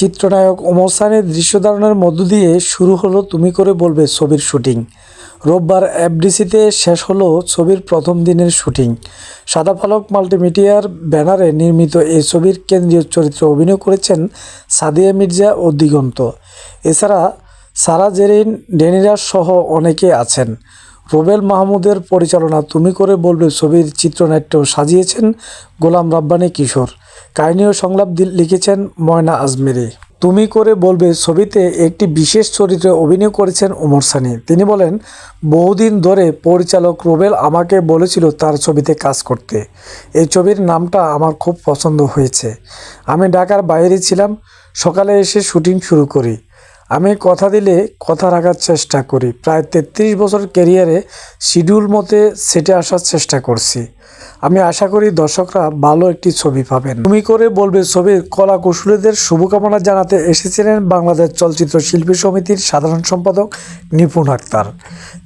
চিত্রনায়ক ওমর সানের দৃশ্যধারণের মধ্য দিয়ে শুরু হলো তুমি করে বলবে ছবির শুটিং। রোববার এফডিসিতে শেষ হলো ছবির প্রথম দিনের শুটিং। সাদা ফালক মাল্টিমিডিয়ার ব্যানারে নির্মিত এই ছবির কেন্দ্রীয় চরিত্রে অভিনয় করেছেন সাদিয়া মির্জা ও দিগন্ত। এছাড়া সারা জেরিন ডেনিরাস সহ অনেকে আছেন। রোবেল মাহমুদের পরিচালনা তুমি করে বলবে ছবির চিত্রনাট্য সাজিয়েছেন গোলাম রাব্বানি কিশোর। কাহিনী ও সংলাপ লিখেছেন ময়না আজমেরি। তুমি করে বলবে ছবিতে একটি বিশেষ চরিত্রে অভিনয় করেছেন ওমর সানি। তিনি বলেন, বহুদিন ধরে পরিচালক রোবেল আমাকে বলেছিল তার ছবিতে কাজ করতে। এই ছবির নামটা আমার খুব পছন্দ হয়েছে। আমি ঢাকার বাইরে ছিলাম, সকালে এসে শুটিং শুরু করি। আমি কথা দিলে কথা রাখার চেষ্টা করি। প্রায় তেত্রিশ বছর ক্যারিয়ারে শিডিউল মতে সেটে আসার চেষ্টা করছি। আমি আশা করি দর্শকরা ভালো একটি ছবি পাবেন। তুমি করে বলবে ছবির কলা কুশলীদের শুভকামনা জানাতে এসেছিলেন বাংলাদেশ চলচ্চিত্র শিল্পী সমিতির সাধারণ সম্পাদক নিপুণ আক্তার।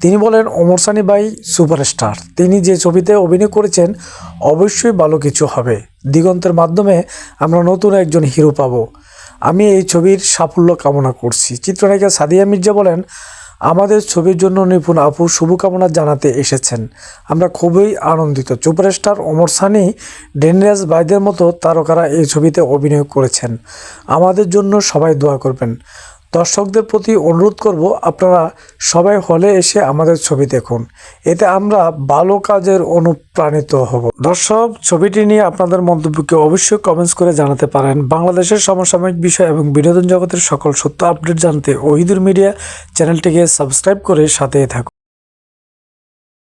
তিনি বলেন, ওমর সানি ভাই সুপারস্টার। তিনি যে ছবিতে অভিনয় করেছেন, অবশ্যই ভালো কিছু হবে। দিগন্তের মাধ্যমে আমরা নতুন একজন হিরো পাবো। আমি এই ছবির সাফল্য কামনা করছি। চিত্রনায়িকা সাদিয়া মির্জা বলেন, আমাদের ছবির জন্য নিপুণ আপু শুভকামনা জানাতে এসেছেন। আমরা খুবই আনন্দিত। সুপারস্টার অমর সানি, ডেনরাজ বাইদের মতো তারকারা এই ছবিতে অভিনয় করেছেন। আমাদের জন্য সবাই দোয়া করবেন। দর্শকদের প্রতি অনুরোধ করব, আপনারা সবাই হলে এসে আমাদের ছবি দেখুন। এতে আমরা ভালো কাজের অনুপ্রাণিত হব। দর্শক, ছবিটি নিয়ে আপনাদের মন্তব্যকে অবশ্যই কমেন্টস করে জানাতে পারেন। বাংলাদেশের সমসাময়িক বিষয় এবং বিনোদন জগতের সকল সত্য আপডেট জানতে ওহিদুর মিডিয়া চ্যানেলটিকে সাবস্ক্রাইব করে সাথে থাকুন।